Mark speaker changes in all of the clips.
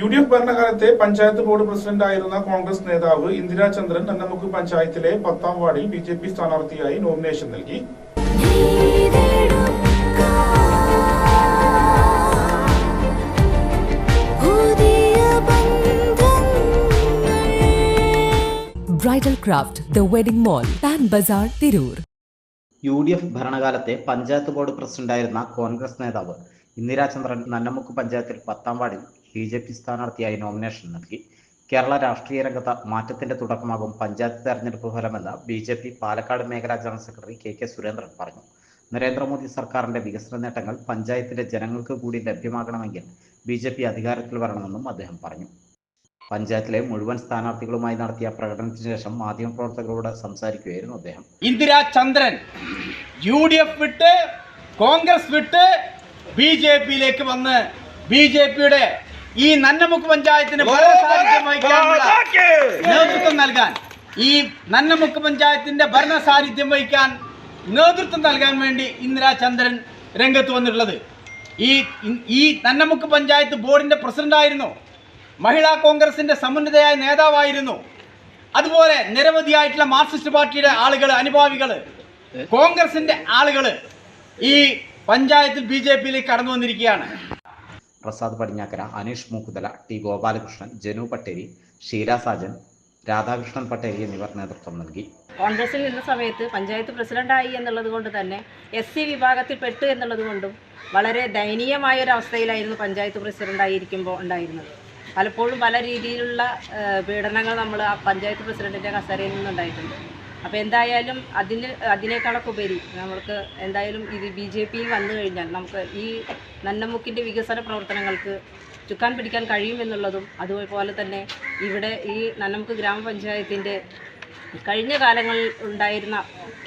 Speaker 1: U D F ഭരണകാലത്തെ panchayat board president ആയിരുന്ന കോൺഗ്രസ് നേതാവ് ഇന്ദിരാചന്ദ്രൻ നന്നമുക്ക് പഞ്ചായത്തിലെ പത്താം വാർഡിൽ ബി ജെ പി സ്ഥാനാർത്ഥിയായി നോമിനേഷൻ നൽകി.
Speaker 2: Bridal craft the wedding mall Pan Bazar Tirur.
Speaker 3: U D F ഭരണകാലത്തെ panchayat board പ്രസിഡന്റായിരുന്ന കോൺഗ്രസ് നേതാവ് ഇന്ദിരാചന്ദ്രൻ നന്നമുക്ക് പഞ്ചായത്തിൽ പത്താം വാർഡിൽ ബി ജെ പി സ്ഥാനാർത്ഥിയായി നോമിനേഷൻ നൽകി. കേരള രാഷ്ട്രീയ രംഗത്ത് മാറ്റത്തിന്റെ തുടക്കമാകും പഞ്ചായത്ത് തെരഞ്ഞെടുപ്പ് ഫലമെന്ന് ബി ജെ പി പാലക്കാട് മേഖലാ general secretary K K Surendran പറഞ്ഞു. നരേന്ദ്രമോദി സർക്കാരിന്റെ വികസന നേട്ടങ്ങൾ പഞ്ചായത്തിലെ ജനങ്ങൾക്ക് കൂടി ലഭ്യമാകണമെങ്കിൽ ബി ജെ പി അധികാരത്തിൽ വരണമെന്നും അദ്ദേഹം പറഞ്ഞു. പഞ്ചായത്തിലെ മുഴുവൻ സ്ഥാനാർത്ഥികളുമായി നടത്തിയ പ്രകടനത്തിന് ശേഷം മാധ്യമപ്രവർത്തകരോട് സംസാരിക്കുകയായിരുന്നു അദ്ദേഹം.
Speaker 4: Indira Chandran U D F വിട്ട് കോൺഗ്രസ് വിട്ട് ബി ജെ പിയിലേക്ക് വന്ന് ബി ജെ പിയുടെ ഈ നന്നമുക്ക് പഞ്ചായത്തിന് വഹിക്കാനുള്ള നേതൃത്വം നൽകാൻ. ഈ നന്നമുക്ക് പഞ്ചായത്തിന്റെ ഭരണസാന്നിധ്യം വഹിക്കാൻ നേതൃത്വം നൽകാൻ വേണ്ടി ഇന്ദിരാ ചന്ദ്രൻ രംഗത്ത് വന്നിട്ടുള്ളത്. ഈ ഈ നന്നമുക്ക് പഞ്ചായത്ത് ബോർഡിന്റെ പ്രസിഡന്റായിരുന്നു. മഹിളാ കോൺഗ്രസിന്റെ സമുന്നതയായ നേതാവായിരുന്നു. അതുപോലെ നിരവധിയായിട്ടുള്ള മാർക്സിസ്റ്റ് പാർട്ടിയുടെ ആളുകൾ അനുഭാവികൾ കോൺഗ്രസിന്റെ ആളുകൾ ഈ പഞ്ചായത്തിൽ ബി ജെ പിയിലേക്ക് കടന്നു വന്നിരിക്കുകയാണ്.
Speaker 3: പ്രസാദ് പടിഞ്ഞാക്കര അനീഷ് മൂക്കുതല ടി ഗോപാലകൃഷ്ണൻ ജനു പട്ടേരി ഷീല സാജൻ രാധാകൃഷ്ണൻ പട്ടേരി എന്നിവർ നേതൃത്വം നൽകി.
Speaker 5: കോൺഗ്രസിൽ നിന്ന സമയത്ത് പഞ്ചായത്ത് പ്രസിഡന്റായി എന്നുള്ളത് കൊണ്ട് തന്നെ എസ് സി വിഭാഗത്തിൽ പെട്ടു എന്നുള്ളത് കൊണ്ടും വളരെ ദയനീയമായ ഒരു അവസ്ഥയിലായിരുന്നു പഞ്ചായത്ത് പ്രസിഡന്റായിരിക്കുമ്പോൾ ഉണ്ടായിരുന്നത്. പലപ്പോഴും പല രീതിയിലുള്ള പീഡനങ്ങൾ നമ്മൾ ആ പഞ്ചായത്ത് പ്രസിഡന്റിന്റെ കസേരയിൽ നിന്നുണ്ടായിട്ടുണ്ട്. അപ്പോൾ എന്തായാലും അതിന് അതിനേക്കാളൊക്കെ ഉപരി നമ്മൾക്ക് എന്തായാലും ഇത് ബി ജെ പിയിൽ വന്നു കഴിഞ്ഞാൽ നമുക്ക് ഈ നന്നമുക്കിന്റെ വികസന പ്രവർത്തനങ്ങൾക്ക് ചുക്കാൻ പിടിക്കാൻ കഴിയുമെന്നുള്ളതും അതുപോലെ തന്നെ ഇവിടെ ഈ നന്നമുക്ക് ഗ്രാമപഞ്ചായത്തിന്റെ കഴിഞ്ഞ കാലങ്ങളിൽ ഉണ്ടായിരുന്ന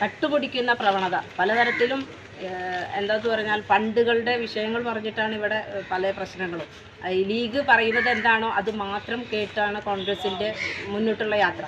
Speaker 5: കട്ടുപിടിക്കുന്ന പ്രവണത പലതരത്തിലും എന്താന്ന് പറഞ്ഞാൽ ഫണ്ടുകളുടെ വിഷയങ്ങൾ പറഞ്ഞിട്ടാണ് ഇവിടെ പല പ്രശ്നങ്ങളും. ലീഗ് പറയുന്നത് എന്താണോ അത് മാത്രം കേട്ടാണ് കോൺഗ്രസിന്റെ മുന്നോട്ടുള്ള യാത്ര.